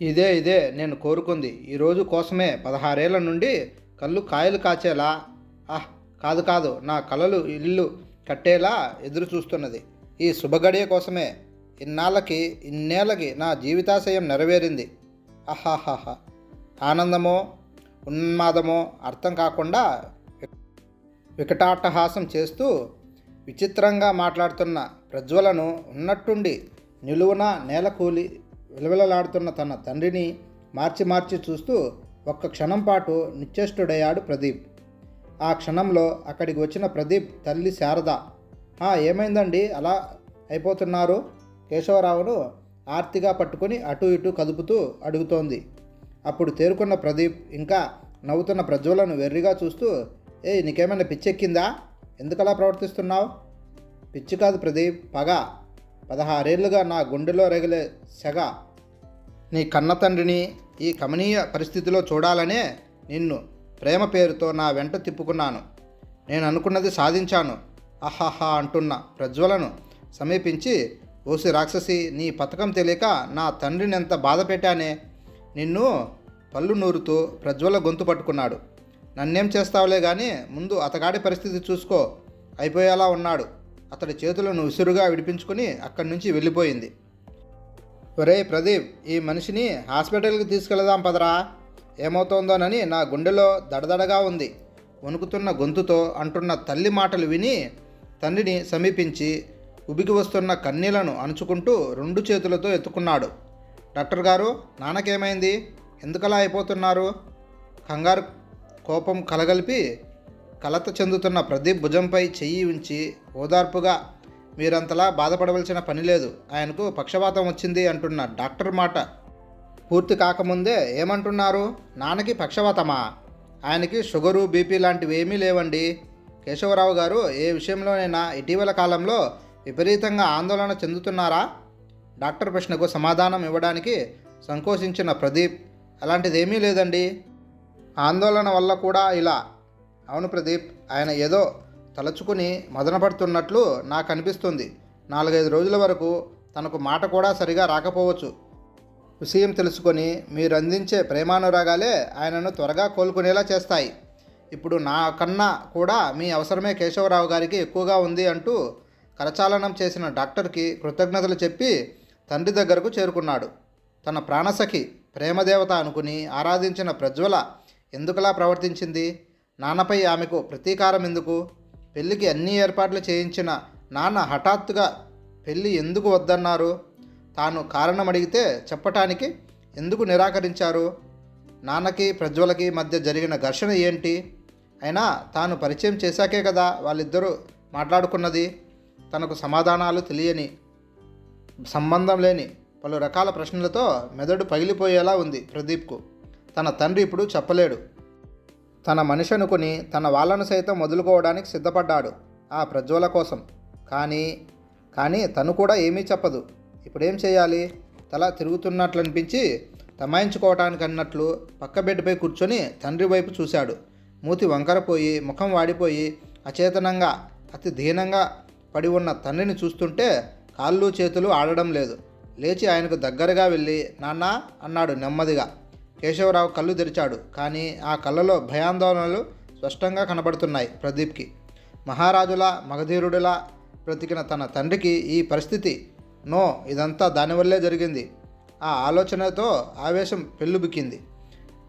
ఇదే ఇదే నేను కోరుకుంది. ఈరోజు కోసమే పదహారేళ్ళ నుండి కళ్ళు కాయలు కాచేలా ఆహ్ కాదు కాదు నా కలలు ఇల్లు కట్టేలా ఎదురు చూస్తున్నది. ఈ శుభగడియ కోసమే ఇన్నాళ్ళకి ఇన్నేళ్ళకి నా జీవితాశయం నెరవేరింది. అహాహాహా. ఆనందమో ఉన్మాదమో అర్థం కాకుండా వికటాట్టహాసం చేస్తూ విచిత్రంగా మాట్లాడుతున్న ప్రజ్వలను ఉన్నట్టుండి నిలువున నేలకూలి విలవిలలాడుతున్న తన తండ్రిని మార్చి మార్చి చూస్తూ ఒక్క క్షణం పాటు నిశ్చేష్టుడయ్యాడు ప్రదీప్. ఆ క్షణంలో అక్కడికి వచ్చిన ప్రదీప్ తల్లి శారద ఏమైందండి? అలా అయిపోతున్నారు? కేశవరావును ఆర్తిగా పట్టుకొని అటు ఇటు కదుపుతూ అడుగుతోంది. అప్పుడు తేరుకున్న ప్రదీప్ ఇంకా నవ్వుతున్న ప్రజ్వలను వెర్రిగా చూస్తూ ఏ నీకేమైనా పిచ్చెక్కిందా? ఎందుకలా ప్రవర్తిస్తున్నావు? పిచ్చి కాదు ప్రదీప్ పగ. పదహారేళ్ళుగా నా గుండెలో రగిలే సెగ. నీ కన్న తండ్రిని ఈ కమనీయ పరిస్థితిలో చూడాలనే నిన్ను ప్రేమ పేరుతో నా వెంట తిప్పుకున్నాను. నేను అనుకున్నది సాధించాను. అహాహా అంటున్న ప్రజ్వలను సమీపించి ఓసి రాక్షసి నీ పథకం తెలియక నా తండ్రిని ఎంత బాధ పెట్టానే? నిన్ను పళ్ళు నూరుతూ ప్రజ్వల గొంతు పట్టుకున్నాడు. నన్నేం చేస్తావులే కానీ ముందు అతగాడి పరిస్థితి చూసుకో. అయిపోయేలా ఉన్నాడు. అతడి చేతులను ఉసురుగా విడిపించుకుని అక్కడి నుంచి వెళ్ళిపోయింది. ఒరే ప్రదీప్ ఈ మనిషిని హాస్పిటల్కి తీసుకెళదాం పదరా. ఏమవుతోందోనని నా గుండెలో దడదడగా ఉంది. వణుకుతున్న గొంతుతో అంటున్న తల్లి మాటలు విని తండ్రిని సమీపించి ఉబికి వస్తున్న కన్నీలను అణుచుకుంటూ రెండు చేతులతో ఎత్తుకున్నాడు. డాక్టర్ గారు నాన్నకేమైంది? ఎందుకలా అయిపోతున్నారు? కంగారు కోపం కలగలిపి కలత చెందుతున్న ప్రదీప్ భుజంపై చెయ్యి ఉంచి ఓదార్పుగా మీరంతలా బాధపడవలసిన పని లేదు. ఆయనకు పక్షపాతం వచ్చింది అంటున్న డాక్టర్ మాట పూర్తి కాకముందే ఏమంటున్నారు? నాన్నకి పక్షవాతమా? ఆయనకి షుగరు బీపీ లాంటివి ఏమీ లేవండి. కేశవరావు గారు ఏ విషయంలోనైనా ఇటీవల కాలంలో విపరీతంగా ఆందోళన చెందుతున్నారా డాక్టర్ ప్రశ్నకు సమాధానం ఇవ్వడానికి సంకోచించిన ప్రదీప్ అలాంటిదేమీ లేదండి. ఆందోళన వల్ల కూడా ఇలా అవును ప్రదీప్ ఆయన ఏదో తలుచుకుని మదనపడుతున్నట్లు నాకు అనిపిస్తుంది. నాలుగైదు రోజుల వరకు తనకు మాట కూడా సరిగా రాకపోవచ్చు. విషయం తెలుసుకొని మీరు అందించే ప్రేమానురాగాలే ఆయనను త్వరగా కోలుకునేలా చేస్తాయి. ఇప్పుడు నా కన్నా కూడా మీ అవసరమే కేశవరావు గారికి ఎక్కువగా ఉంది అంటూ కరచాలనం చేసిన డాక్టర్కి కృతజ్ఞతలు చెప్పి తండ్రి దగ్గరకు చేరుకున్నాడు. తన ప్రాణసఖి ప్రేమదేవత అనుకుని ఆరాధించిన ప్రజ్వల ఎందుకలా ప్రవర్తించింది? నాన్నపై ఆమెకు ప్రతీకారం ఎందుకు? పెళ్ళికి అన్ని ఏర్పాట్లు చేయించిన నాన్న హఠాత్తుగా పెళ్ళి ఎందుకు వద్దన్నారు? తాను కారణం అడిగితే చెప్పటానికి ఎందుకు నిరాకరించారు? నాన్నకి ప్రజ్వలకి మధ్య జరిగిన ఘర్షణ ఏంటి? అయినా తాను పరిచయం చేశాకే కదా వాళ్ళిద్దరూ మాట్లాడుకున్నది. తనకు సమాధానాలు తెలియని సంబంధం లేని పలు రకాల ప్రశ్నలతో మెదడు పగిలిపోయేలా ఉంది ప్రదీప్కు. తన తండ్రి ఇప్పుడు చెప్పలేడు. తన మనిషి అనుకుని తన వాళ్ళను సైతం వదులుకోవడానికి సిద్ధపడ్డాడు ఆ ప్రజ్వల కోసం. కానీ కానీ తను కూడా ఏమీ చెప్పదు. ఇప్పుడేం చేయాలి? తల తిరుగుతున్నట్లు అనిపించి తమాయించుకోవటానికి అన్నట్లు పక్క బెడ్పై కూర్చొని తండ్రి వైపు చూశాడు. మూతి వంకరపోయి ముఖం వాడిపోయి అచేతనంగా అతి దీనంగా పడి ఉన్న తండ్రిని చూస్తుంటే కాళ్ళు చేతులు ఆడడం లేదు. లేచి ఆయనకు దగ్గరగా వెళ్ళి నాన్న అన్నాడు నెమ్మదిగా. కేశవరావు కళ్ళు తెరిచాడు. కానీ ఆ కళ్ళలో భయాందోళనలు స్పష్టంగా కనబడుతున్నాయి ప్రదీప్కి. మహారాజులా మగధీరుడిలా బ్రతికిన తన తండ్రికి ఈ పరిస్థితి నో ఇదంతా దానివల్లే జరిగింది. ఆ ఆలోచనతో ఆవేశం పెళ్ళుబిక్కింది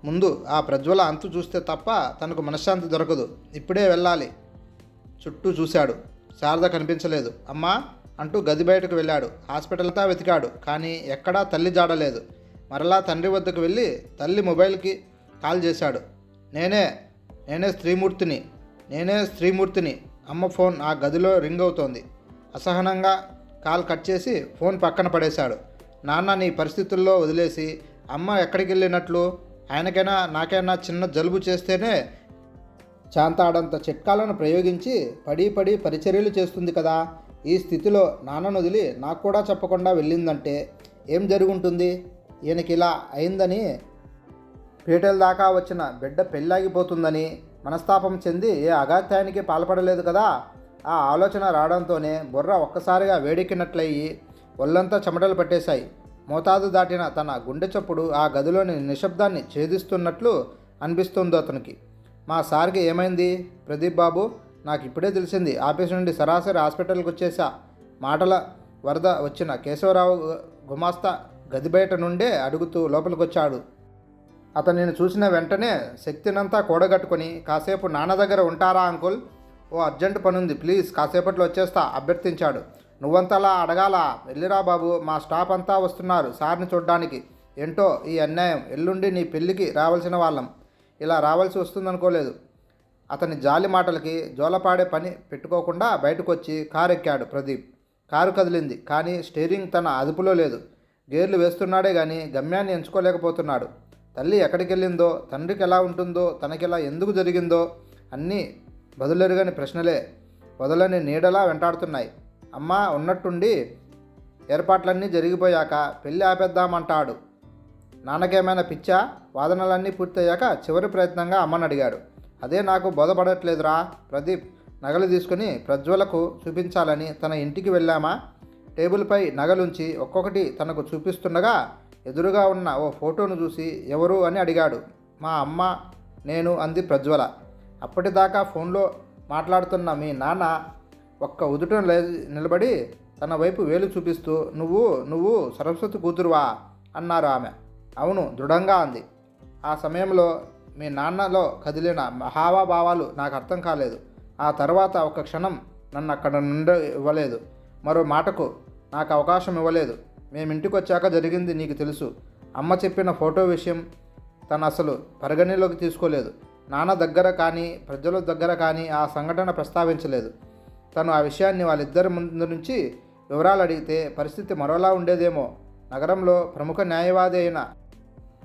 ముందు ఆ ప్రజ్వల అంతు చూస్తే తప్ప తనకు మనశ్శాంతి దొరకదు. ఇప్పుడే వెళ్ళాలి. చుట్టూ చూశాడు. శారద కనిపించలేదు. అమ్మా అంటూ గది బయటకు వెళ్ళాడు. హాస్పిటల్తా వెతికాడు. కానీ ఎక్కడా తల్లి జాడలేదు. మరలా తండ్రి వద్దకు వెళ్ళి తల్లి మొబైల్కి కాల్ చేశాడు. నేనే నేనే స్త్రీమూర్తిని నేనే స్త్రీమూర్తిని. అమ్మ ఫోన్ ఆ గదిలో రింగ్ అవుతోంది. అసహనంగా కాల్ కట్ చేసి ఫోన్ పక్కన పడేశాడు. నాన్న నీ పరిస్థితుల్లో వదిలేసి అమ్మ ఎక్కడికి వెళ్ళినట్లు ఆయనకైనా నాకైనా చిన్న జలుబు చేస్తేనే చాంతాడంత చిట్కాలను ప్రయోగించి పడి పడి పరిచర్యలు చేస్తుంది కదా. ఈ స్థితిలో నాన్నను వదిలి నాకు కూడా చెప్పకుండా వెళ్ళిందంటే ఏం జరుగుంటుంది? ఈయనకి ఇలా అయిందని పీటల దాకా వచ్చిన బిడ్డ పెళ్ళాగిపోతుందని మనస్తాపం చెంది ఏ అగాత్యానికి పాల్పడలేదు కదా? ఆ ఆలోచన రావడంతోనే బుర్ర ఒక్కసారిగా వేడెక్కినట్లయి ఒళ్ళంతా చెమటలు పట్టేశాయి. మోతాదు దాటిన తన గుండె చప్పుడు ఆ గదిలోని నిశ్శబ్దాన్ని ఛేదిస్తున్నట్లు అనిపిస్తుందో అతనికి. మా సార్కి ఏమైంది? ప్రదీప్ బాబు నాకు ఇప్పుడే తెలిసింది ఆఫీస్ నుండి సరాసరి హాస్పిటల్కి వచ్చేసా మాటల వరద వచ్చిన కేశవరావు గుమాస్తా గది బయట నుండే అడుగుతూ లోపలికి వచ్చాడు అతనిని చూసిన వెంటనే శక్తినంతా కూడగట్టుకొని కాసేపు నాన్న దగ్గర ఉంటారా అంకుల్? ఓ అర్జెంట్ పనుంది ప్లీజ్ కాసేపట్లో వచ్చేస్తా అభ్యర్థించాడు. నువ్వంతలా అడగాల వెళ్ళిరా బాబు మా స్టాఫ్ అంతా వస్తున్నారు సార్ని చూడ్డానికి. ఏంటో ఈ అన్యాయం ఎల్లుండి నీ పెళ్ళికి రావాల్సిన వాళ్ళం. ఇలా రావాల్సి వస్తుందనుకోలేదు. అతని జాలి మాటలకి జోలపాడే పని పెట్టుకోకుండా బయటకు వచ్చి కారు ఎక్కాడు ప్రదీప్. కారు కదిలింది కానీ స్టీరింగ్ తన అదుపులో లేదు. గేర్లు వేస్తున్నాడే కానీ గమ్యాన్ని ఎంచుకోలేకపోతున్నాడు. తల్లి ఎక్కడికి వెళ్ళిందో తండ్రికి ఎలా ఉంటుందో తనకిలా ఎందుకు జరిగిందో అన్నీ బదులెరుగని ప్రశ్నలే. వదలని నీడలా వెంటాడుతున్నాయి. అమ్మ ఉన్నట్టుండి ఏర్పాట్లన్నీ జరిగిపోయాక పెళ్ళి ఆపేద్దామంటాడు. నాన్నకేమైనా పిచ్చా? వాదనలన్నీ పూర్తయ్యాక చివరి ప్రయత్నంగా అమ్మని అడిగాడు. అదే నాకు బోధపడట్లేదురా ప్రదీప్ నగలు తీసుకుని ప్రజ్వలకు చూపించాలని తన ఇంటికి వెళ్ళామా? టేబుల్పై నగలుంచి ఒక్కొక్కటి తనకు చూపిస్తుండగా ఎదురుగా ఉన్న ఓ ఫోటోను చూసి ఎవరు అని అడిగాడు. మా అమ్మ నేను అంది ప్రజ్వల. అప్పటిదాకా ఫోన్లో మాట్లాడుతున్న మీ నాన్న ఒక్క ఉదుట లే- నిలబడి తన వైపు వేలు చూపిస్తూ నువ్వు నువ్వు సరస్వతి కూతురువా? అన్నారు ఆమె. అవును దృఢంగా అంది. ఆ సమయంలో మీ నాన్నలో కదిలిన హావాభావాలు నాకు అర్థం కాలేదు. ఆ తర్వాత ఒక క్షణం నన్ను అక్కడ నుండి ఇవ్వలేదు. మరో మాటకు నాకు అవకాశం ఇవ్వలేదు. మేమింటికి వచ్చాక జరిగింది నీకు తెలుసు. అమ్మ చెప్పిన ఫోటో విషయం తను అసలు పరిగణలోకి తీసుకోలేదు. నాన్న దగ్గర కానీ ప్రజల దగ్గర కానీ ఆ సంఘటన ప్రస్తావించలేదు. తను ఆ విషయాన్ని వాళ్ళిద్దరి ముందు నుంచి వివరాలు అడిగితే పరిస్థితి మరోలా ఉండేదేమో. నగరంలో ప్రముఖ న్యాయవాది అయిన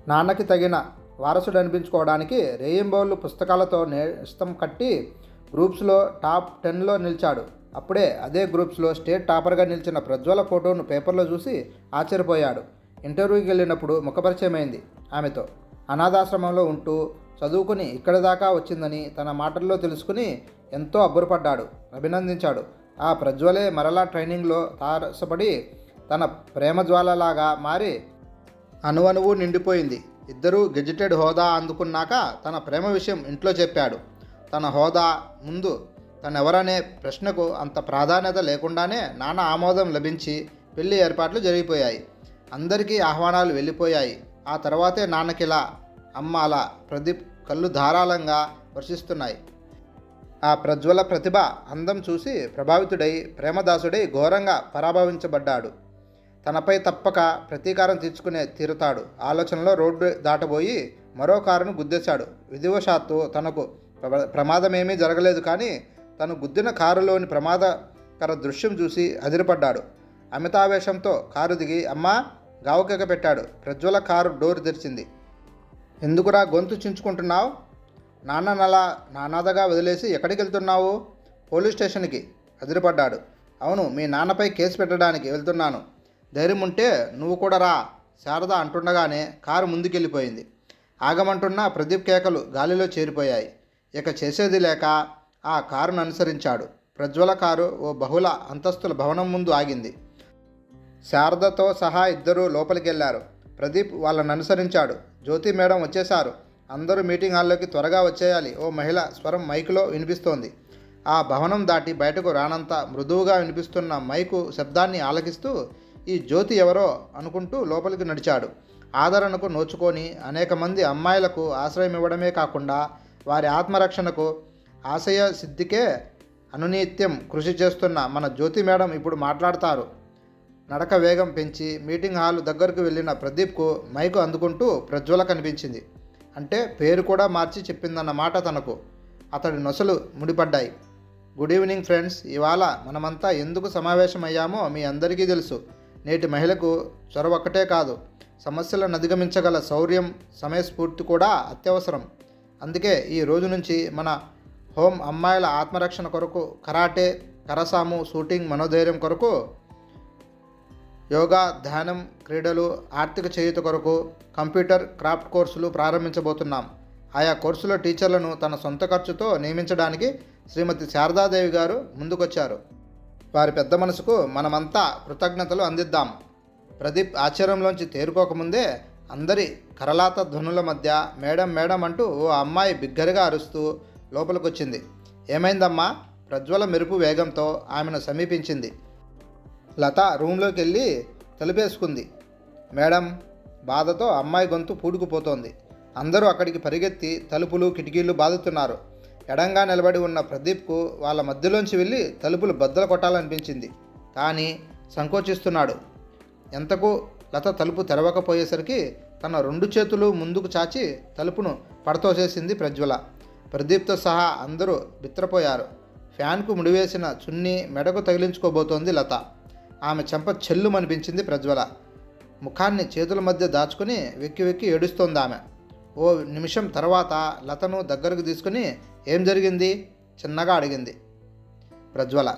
నాన్నకి తగిన వారసుడు అనిపించుకోవడానికి రేయింబౌళ్ళు పుస్తకాలతో నేస్తం కట్టి గ్రూప్స్లో టాప్ టెన్లో నిలిచాడు. అప్పుడే అదే గ్రూప్స్లో స్టేట్ టాపర్గా నిలిచిన ప్రజ్వల ఫోటోను పేపర్లో చూసి ఆశ్చర్యపోయాడు. ఇంటర్వ్యూకి వెళ్ళినప్పుడు ముఖపరిచయమైంది ఆమెతో. అనాథాశ్రమంలో ఉంటూ చదువుకుని ఇక్కడ దాకా వచ్చిందని తన మాటల్లో తెలుసుకుని ఎంతో అబ్బురపడ్డాడు. అభినందించాడు. ఆ ప్రజ్వలే మరలా ట్రైనింగ్లో తారసపడి తన ప్రేమ జ్వాలలాగా మారి అణువణువు నిండిపోయింది. ఇద్దరూ గెజిటెడ్ హోదా అందుకున్నాక తన ప్రేమ విషయం ఇంట్లో చెప్పాడు. తన హోదా ముందు తనెవరనే ప్రశ్నకు అంత ప్రాధాన్యత లేకుండానే నాన్న ఆమోదం లభించి పెళ్ళి ఏర్పాట్లు జరిగిపోయాయి. అందరికీ ఆహ్వానాలు వెళ్ళిపోయాయి. ఆ తర్వాతే నాన్నకిలా అమ్మ అలా ప్రదీప్ కళ్ళు ధారాళంగా వర్షిస్తున్నాయి ఆ ప్రజ్వల ప్రతిభ అందం చూసి ప్రభావితుడై ప్రేమదాసుడై ఘోరంగా పరాభవించబడ్డాడు. తనపై తప్పక ప్రతీకారం తీర్చుకునే తీరుతాడు. ఆలోచనలో రోడ్డు దాటబోయి మరో కారును గుద్దేశాడు. విధివశాత్తు తనకు ప్ర- ప్రమాదమేమీ జరగలేదు కానీ తను గుద్దిన కారులోని ప్రమాదకర దృశ్యం చూసి అదిరిపడ్డాడు. అమితావేశంతో కారు దిగి అమ్మా! గావుకెక పెట్టాడు. ప్రజ్వల కారు డోర్ తెరిచింది. ఎందుకురా గొంతు చించుకుంటున్నావు? నాన్ననలా నానాదగా వదిలేసి ఎక్కడికి వెళ్తున్నావు? పోలీస్ స్టేషన్కి. అదిరిపడ్డాడు. అవును మీ నాన్నపై కేసు పెట్టడానికి వెళ్తున్నాను. ధైర్యం ఉంటే నువ్వు కూడా రా శారద అంటుండగానే కారు ముందుకెళ్ళిపోయింది. ఆగమంటున్న ప్రదీప్ కేకలు గాలిలో చేరిపోయాయి. ఇక చేసేది లేక ఆ కారును అనుసరించాడు. ప్రజ్వల కారు ఓ బహుళ అంతస్తుల భవనం ముందు ఆగింది. శారదతో సహా ఇద్దరూ లోపలికి వెళ్ళారు ప్రదీప్ వాళ్ళని అనుసరించాడు. జ్యోతి మేడం వచ్చేశారు. అందరూ మీటింగ్ హాల్లోకి త్వరగా వచ్చేయాలి. ఓ మహిళ స్వరం మైకులో వినిపిస్తోంది. ఆ భవనం దాటి బయటకు రానంత మృదువుగా వినిపిస్తున్న మైకు శబ్దాన్ని ఆలకిస్తూ ఈ జ్యోతి ఎవరో అనుకుంటూ లోపలికి నడిచాడు. ఆదరణకు నోచుకొని అనేక మంది అమ్మాయిలకు ఆశ్రయం ఇవ్వడమే కాకుండా వారి ఆత్మరక్షణకు ఆశయ సిద్ధికే అనునిత్యం కృషి చేస్తున్న మన జ్యోతి మేడం ఇప్పుడు మాట్లాడతారు. నడక వేగం పెంచి మీటింగ్ హాల్ దగ్గరకు వెళ్ళిన ప్రదీప్కు మైకు అందుకుంటూ ప్రజ్వల కనిపించింది. అంటే పేరు కూడా మార్చి చెప్పిందన్నమాట తనకు. అతడి నొసలు ముడిపడ్డాయి. Good evening friends. ఇవాళ మనమంతా ఎందుకు సమావేశమయ్యామో మీ అందరికీ తెలుసు. నేటి మహిళకు చొరవ ఒక్కటే కాదు. సమస్యలను అధిగమించగల శౌర్యం సమయస్ఫూర్తి కూడా అత్యవసరం. అందుకే ఈ రోజు నుంచి మన హోమ్ అమ్మాయిల ఆత్మరక్షణ కొరకు కరాటే కరసాము షూటింగ్ మనోధైర్యం కొరకు యోగా ధ్యానం క్రీడలు ఆర్థిక చేయుత కొరకు కంప్యూటర్ క్రాఫ్ట్ కోర్సులు ప్రారంభించబోతున్నాం. ఆయా కోర్సుల టీచర్లను తన సొంత ఖర్చుతో నియమించడానికి శ్రీమతి శారదాదేవి గారు ముందుకొచ్చారు. వారి పెద్ద మనసుకు మనమంతా కృతజ్ఞతలు అందిద్దాం. ప్రదీప్ ఆశ్చర్యంలోంచి తేరుకోకముందే అందరి కరలాత ధ్వనుల మధ్య మేడం మేడం అంటూ ఓ అమ్మాయి బిగ్గరగా అరుస్తూ లోపలికొచ్చింది. ఏమైందమ్మా? ప్రజ్వల మెరుపు వేగంతో ఆమెను సమీపించింది. లత రూమ్లోకి వెళ్ళి తలుపేసుకుంది. మేడం బాధతో అమ్మాయి గొంతు పూడుకుపోతోంది. అందరూ అక్కడికి పరిగెత్తి తలుపులు కిటికీలు బాదుతున్నారు. ఎడంగా నిలబడి ఉన్న ప్రదీప్కు వాళ్ళ మధ్యలోంచి వెళ్ళి తలుపులు బద్దలు కొట్టాలనిపించింది. కానీ సంకోచిస్తున్నాడు. ఎంతకు లత తలుపు తెరవకపోయేసరికి తన రెండు చేతులు ముందుకు చాచి తలుపును పడతోసేసింది ప్రజ్వల. ప్రదీప్తో సహా అందరూ బిత్రపోయారు. ఫ్యాన్కు ముడివేసిన చున్నీ మెడకు తగిలించుకోబోతోంది లత. ఆమె చెంప చెల్లుమనిపించింది ప్రజ్వల. ముఖాన్ని చేతుల మధ్య దాచుకుని వెక్కి వెక్కి ఏడుస్తోంది ఆమె. ఓ నిమిషం తర్వాత లతను దగ్గరకు తీసుకుని ఏం జరిగింది? చిన్నగా అడిగింది. ప్రజ్వల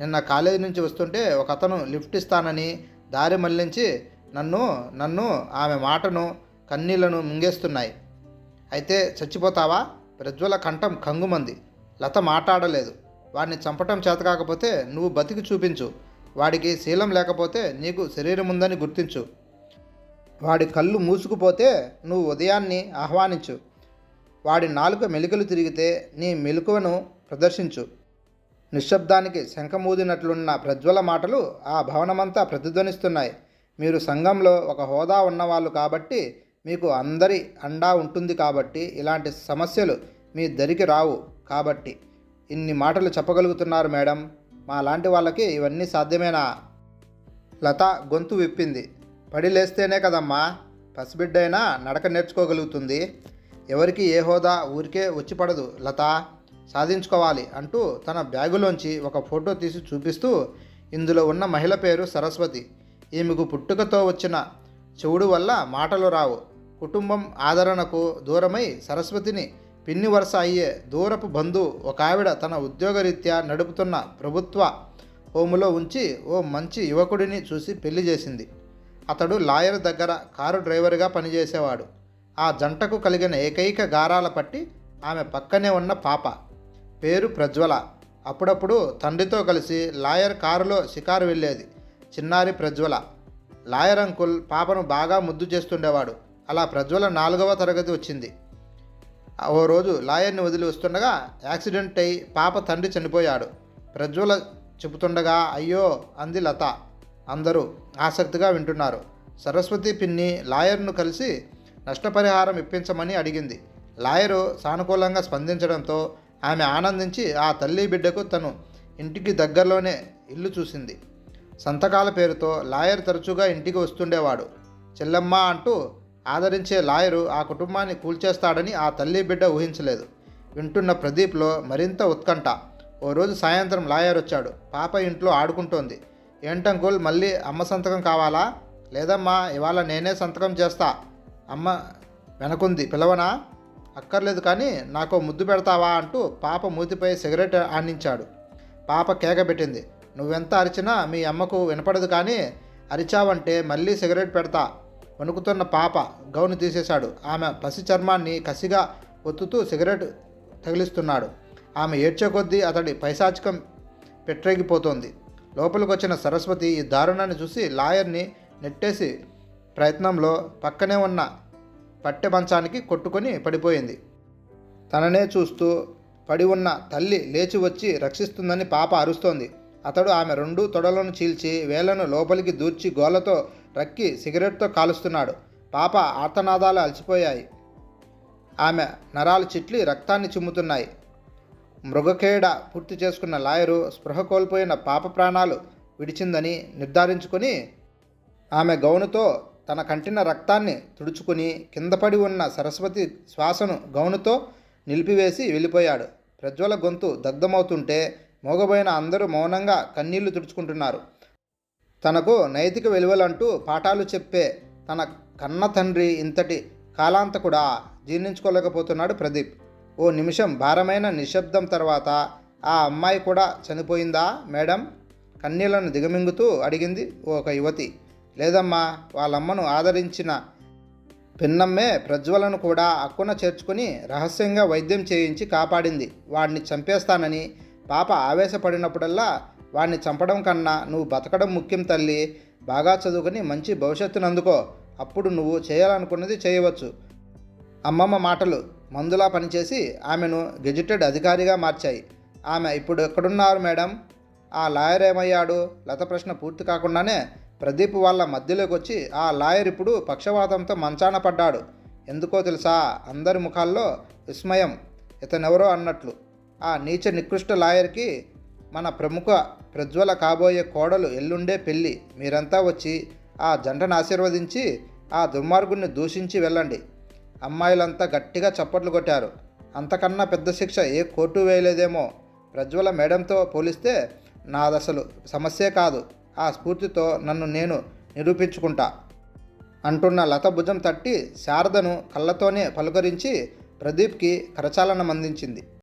నిన్న కాలేజీ నుంచి వస్తుంటే ఒక అతను లిఫ్ట్ ఇస్తానని దారి మళ్ళించి నన్ను నన్ను ఆమె మాటను కన్నీళ్ళను మింగేస్తున్నాయి. అయితే చచ్చిపోతావా? ప్రజ్వల కంఠం కంగుమంది. లత మాట్లాడలేదు. వాడిని చంపటం చేత కాకపోతే నువ్వు బతికి చూపించు. వాడికి శీలం లేకపోతే నీకు శరీరం ఉందని గుర్తించు. వాడి కళ్ళు మూసుకుపోతే నువ్వు ఉదయాన్ని ఆహ్వానించు. వాడి నాలుక మెలికలు తిరిగితే నీ మెలకువను ప్రదర్శించు. నిశ్శబ్దానికి శంఖమూదినట్లున్న ప్రజ్వల మాటలు ఆ భవనమంతా ప్రతిధ్వనిస్తున్నాయి. మీరు సంఘంలో ఒక హోదా ఉన్నవాళ్ళు కాబట్టి మీకు అందరి అండా ఉంటుంది కాబట్టి ఇలాంటి సమస్యలు మీ దరికి రావు. కాబట్టి ఇన్ని మాటలు చెప్పగలుగుతున్నారు మేడం. మా లాంటి వాళ్ళకి ఇవన్నీ సాధ్యమేనా? లత గొంతు విప్పింది. పడి లేస్తేనే కదమ్మా. పసిబిడ్డైనా నడక నేర్చుకోగలుగుతుంది. ఎవరికి ఏ హోదా ఊరికే వచ్చి పడదు. లత సాధించుకోవాలి అంటూ తన బ్యాగులోంచి ఒక ఫోటో తీసి చూపిస్తూ ఇందులో ఉన్న మహిళ పేరు సరస్వతి. ఈమెకు పుట్టుకతో వచ్చిన చెవుడు వల్ల మాటలు రావు. కుటుంబం ఆదరణకు దూరమై సరస్వతిని పిన్ని వరుస అయ్యే దూరపు బంధు ఒక ఆవిడ తన ఉద్యోగరీత్యా నడుపుతున్న ప్రభుత్వ హోములో ఉంచి ఓ మంచి యువకుడిని చూసి పెళ్ళి చేసింది. అతడు లాయర్ దగ్గర కారు డ్రైవర్గా పనిచేసేవాడు. ఆ జంటకు కలిగిన ఏకైక గారాల పట్టి ఆమె పక్కనే ఉన్న పాప. పేరు ప్రజ్వల. అప్పుడప్పుడు తండ్రితో కలిసి లాయర్ కారులో షికారు వెళ్ళేది చిన్నారి ప్రజ్వల. లాయర్ అంకుల్ పాపను బాగా ముద్దు చేస్తుండేవాడు. అలా ప్రజ్వల నాలుగవ తరగతి వచ్చింది. ఓ రోజు లాయర్ని వదిలి వస్తుండగా యాక్సిడెంట్ అయి పాప తండ్రి చనిపోయాడు. ప్రజ్వల చెబుతుండగా అయ్యో అంది లత. అందరూ ఆసక్తిగా వింటున్నారు. సరస్వతి పిన్ని లాయర్ను కలిసి నష్టపరిహారం ఇప్పించమని అడిగింది. లాయరు సానుకూలంగా స్పందించడంతో ఆమె ఆనందించి ఆ తల్లి బిడ్డకు తను ఇంటికి దగ్గరలోనే ఇల్లు చూసింది. సంతకాల పేరుతో లాయర్ తరచుగా ఇంటికి వస్తుండేవాడు. చెల్లమ్మ అంటూ ఆదరించే లాయరు ఆ కుటుంబాన్ని కూల్చేస్తాడని ఆ తల్లి బిడ్డ ఊహించలేదు. వింటున్న ప్రదీప్లో మరింత ఉత్కంఠ. ఓ రోజు సాయంత్రం లాయర్ వచ్చాడు. పాప ఇంట్లో ఆడుకుంటోంది. ఏంటంకుల్ మళ్ళీ అమ్మ సంతకం కావాలా? లేదమ్మా ఇవాళ నేనే సంతకం చేస్తా. అమ్మ వెనకుంది. పిలవనా? అక్కర్లేదు కానీ నాకు ముద్దు పెడతావా? అంటూ పాప మూతిపై సిగరెట్ ఆనించాడు పాప కేక పెట్టింది. నువ్వెంత అరిచినా మీ అమ్మకు వినపడదు కానీ అరిచావంటే మళ్ళీ సిగరెట్ పెడతా. వణుకుతున్న పాప గౌను తీసేశాడు. ఆమె పసి చర్మాన్ని కసిగా ఒత్తుతూ సిగరెట్ తగిలిస్తున్నాడు. ఆమె ఏడ్చే కొద్దీ అతడి పైశాచికం పెట్టరేగిపోతోంది. లోపలికి వచ్చిన సరస్వతి ఈ దారుణాన్ని చూసి లాయర్ని నెట్టేసి ప్రయత్నంలో పక్కనే ఉన్న పట్టె మంచానికి కొట్టుకొని పడిపోయింది. తననే చూస్తూ పడి ఉన్న తల్లి లేచి వచ్చి రక్షిస్తుందని పాప అరుస్తోంది. అతడు ఆమె రెండు తొడలను చీల్చి వేలను లోపలికి దూర్చి గోలతో రక్కి సిగరెట్తో కాలుస్తున్నాడు. పాప ఆర్తనాదాలు అలసిపోయాయి. ఆమె నరాలు చిట్లి రక్తాన్ని చిమ్ముతున్నాయి. మృగఖేడ పూర్తి చేసుకున్న లాయరు స్పృహ కోల్పోయిన పాప ప్రాణాలు విడిచిందని నిర్ధారించుకొని ఆమె గౌనుతో తన కంటిన రక్తాన్ని తుడుచుకుని కిందపడి ఉన్న సరస్వతి శ్వాసను గౌనుతో నిలిపివేసి వెళ్ళిపోయాడు. ప్రజ్వల గొంతు దగ్ధమవుతుంటే మోగబోయిన అందరూ మౌనంగా కన్నీళ్ళు తుడుచుకుంటున్నారు. తనకు నైతిక విలువలంటూ పాఠాలు చెప్పే తన కన్న తండ్రి ఇంతటి కాలాంతకుడా జీర్ణించుకోలేకపోతున్నాడు ప్రదీప్. ఓ నిమిషం భారమైన నిశ్శబ్దం తర్వాత ఆ అమ్మాయి కూడా చనిపోయిందా మేడం? కన్నీళ్ళను దిగమింగుతూ అడిగింది ఒక యువతి. లేదమ్మా వాళ్ళమ్మను ఆదరించిన పిన్నమ్మే ప్రజ్వలను కూడా అక్కున చేర్చుకుని రహస్యంగా వైద్యం చేయించి కాపాడింది. వాడిని చంపేస్తానని పాప ఆవేశపడినప్పుడల్లా వాడిని చంపడం కన్నా నువ్వు బతకడం ముఖ్యం తల్లి. బాగా చదువుకొని మంచి భవిష్యత్తును అందుకో. అప్పుడు నువ్వు చేయాలనుకున్నది చేయవచ్చు. అమ్మమ్మ మాటలు. మందులా పనిచేసి ఆమెను గెజిటెడ్ అధికారిగా మార్చాయి. ఆమె ఇప్పుడు ఎక్కడున్నారు మేడం? ఆ లాయర్ ఏమయ్యాడు? లత ప్రశ్న పూర్తి కాకుండానే ప్రదీప్ వాళ్ళ మధ్యలోకి వచ్చి ఆ లాయర్ ఇప్పుడు పక్షవాతంతో మంచాన పడ్డాడు. ఎందుకో తెలుసా? అందరి ముఖాల్లో విస్మయం. ఇతనెవరో అన్నట్లు. ఆ నీచ నికృష్ట లాయర్కి మన ప్రముఖ ప్రజ్వల కాబోయే కోడలు ఎల్లుండే పెళ్ళి. మీరంతా వచ్చి ఆ జంటను ఆశీర్వదించి ఆ దుర్మార్గుణ్ణి దూషించి వెళ్ళండి. అమ్మాయిలంతా గట్టిగా చప్పట్లు కొట్టారు. అంతకన్నా పెద్ద శిక్ష ఏ కోర్టు వేయలేదేమో. ప్రజ్వల మేడంతో పోలిస్తే నాదసలు సమస్యే కాదు. ఆ స్ఫూర్తితో నన్ను నేను నిరూపించుకుంటా. అంటున్న లత భుజం తట్టి శారదను కళ్ళతోనే పలుకరించి ప్రదీప్కి కరచాలనం అందించింది.